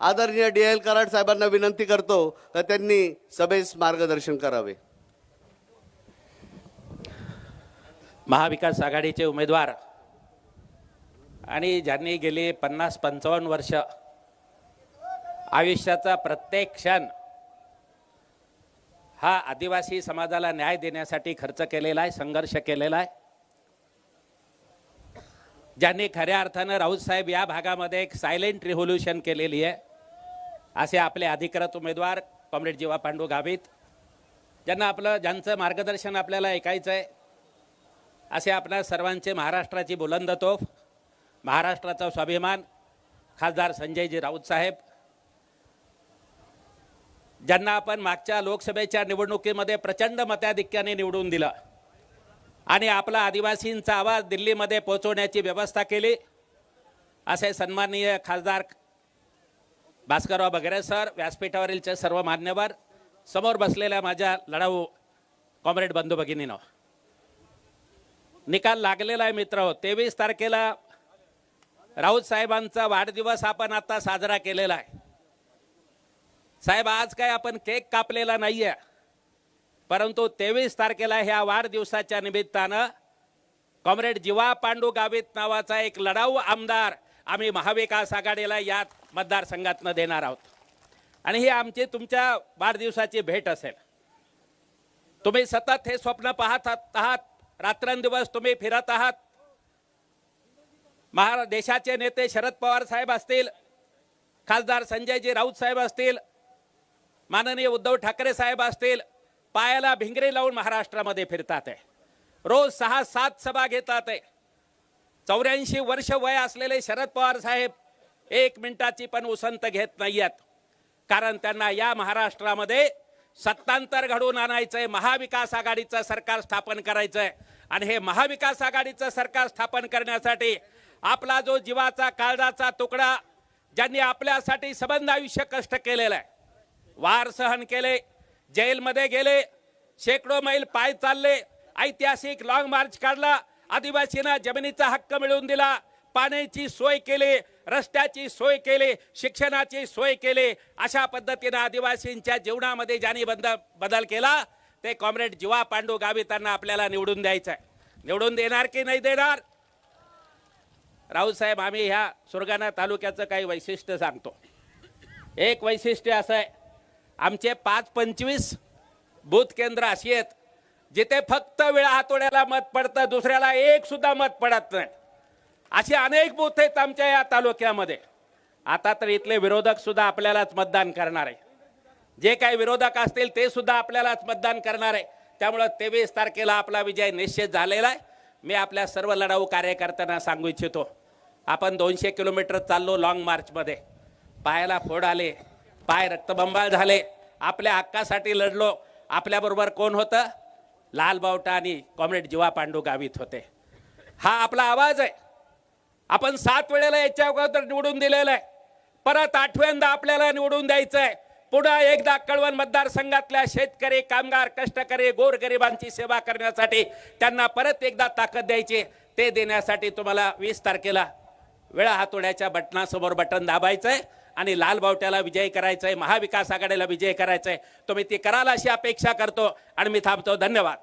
आदरणीय D L Karad साहेबांना विनंती करतो का त्यांनी सभेस मार्गदर्शन करावे. महाविकास आघाडीचे उमेदवार आणि ज्यांनी गेली पन्नास पंचावन्न वर्ष आयुष्याचा प्रत्येक क्षण हा आदिवासी समाजाला न्याय देण्यासाठी खर्च केलेला आहे संघर्ष केलेला आहे. ज्यांनी खऱ्या अर्थानं राऊत साहेब या भागामध्ये एक सायलेंट रिव्होल्युशन केलेली आहे. असे आपले अधिकृत उमेदवार कॉम्रेड जीवा पांडू गावित. ज्यांना आपलं ज्यांचं मार्गदर्शन आपल्याला ऐकायचं आहे असे आपल्या सर्वांचे महाराष्ट्राची बुलंद तोफ महाराष्ट्राचा स्वाभिमान खासदार संजयजी राऊत साहेब. ज्यांना आपण मागच्या लोकसभेच्या निवडणुकीमध्ये प्रचंड मताधिक्याने निवडून दिलं आणि आपला आदिवासींचा आवाज दिल्लीमध्ये पोहोचवण्याची व्यवस्था केली असे सन्माननीय खासदार भास्करराव बगरे सर व्यासपीठावरीलचे सर्व मान्यवर समोर बसलेल्या माझ्या लढाऊ कॉम्रेड बंधू भगिनीनं. निकाल लागलेला आहे मित्र तेवीस तारखेला राऊत साहेबांचा वाढदिवस आपण आता साजरा केलेला आहे. साहेब आज काय आपण केक कापलेला नाही आहे परंतु तेवीस तारखेला ह्या वाढदिवसाच्या निमित्तानं कॉम्रेड जीवा पांडू गावित नावाचा एक लढाऊ आमदार आम्ही महाविकास आघाडीला या मतदारसंघातनं देणार आहोत. आणि ही आमची तुमच्या वाढदिवसाची भेट असेल. तुम्ही सतत हे स्वप्न पाहत आहात. रात्रंदिवस तुम्ही फिरत आहात. महारा देशाचे नेते शरद पवार साहेब असतील खासदार संजयजी राऊत साहेब असतील माननीय उद्धव ठाकरे साहेब असतील पायाला भिंगरी लावून महाराष्ट्रामध्ये फिरतात आहे रोज सहा सात सभा घेतात आहे चौऱ्याऐंशी वर्ष वय असलेले शरद पवार साहेब एक मिनिटाची पण उसंत घेत नाहीयेत. कारण त्यांना या महाराष्ट्रामध्ये सत्तांतर घडवून आणायचंय महाविकास आघाडीचं सरकार स्थापन करायचंय. आणि हे महाविकास आघाडीचं सरकार स्थापन करण्यासाठी आपला जो जीवाचा काळजाचा तुकडा ज्यांनी आपल्यासाठी सबंध आयुष्य कष्ट केलेलं आहे वार सहन केले जेलमध्ये गेले शेकडो मैल पाय चालले ऐतिहासिक लॉंग मार्च काढला आदिवासींना जमिनीचा हक्क मिळवून दिला. पाण्याची सोय केली रस्त्याची सोय केली शिक्षणाची सोय केली. अशा पद्धतीनं आदिवासींच्या जीवनामध्ये ज्यांनी बंद बदल केला ते कॉम्रेड जीवा पांडू गावितांना आपल्याला निवडून द्यायचं आहे निवडून देणार की नाही देणार? राऊत आम्ही ह्या सुरगाणा तालुक्याचं काही वैशिष्ट्य सांगतो. एक वैशिष्ट्य असं आहे आमचे पाच पंचवीस बूथ केंद्र अशी आहेत. जिथे फक्त वेळा हातोड्याला मत पडतं दुसऱ्याला एक सुद्धा मत पडत नाही. असे अनेक बूथ आहेत आमच्या या तालुक्यामध्ये. आता तर इथले विरोधक सुद्धा आपल्यालाच मतदान करणार आहे. जे काही विरोधक असतील ते सुद्धा आपल्यालाच मतदान करणार आहे. त्यामुळं तेवीस तारखेला आपला विजय निश्चित झालेला आहे. मी आपल्या सर्व लढाऊ कार्यकर्त्यांना सांगू इच्छितो आपण दोनशे किलोमीटर चाललो लाँग मार्चमध्ये पायाला फोड आले पाय रक्तबंबाळ झाले. आपल्या हक्कासाठी लढलो. आपल्याबरोबर कोण होतं? लाल बावटा आणि कॉम्रेड जीवा पांडू गावित होते. हा आपला आवाज आहे. आपण सात वेळेला याच्या अगोदर निवडून दिलेलं आहे. परत आठव्यांदा आपल्याला निवडून द्यायचं आहे पुन्हा एकदा कळवण मतदारसंघातल्या शेतकरी कामगार कष्टकरी गोरगरिबांची सेवा करण्यासाठी त्यांना परत एकदा ताकद द्यायची. ते देण्यासाठी तुम्हाला वीस तारखेला वेळा हातोड्याच्या बटनासमोर बटन आहे आणि लाल बावट्याला विजय करायचंय महाविकास आघाडीला विजय करायचा आहे तुम्ही ती कराल अशी अपेक्षा करतो आणि मी थांबतो. धन्यवाद.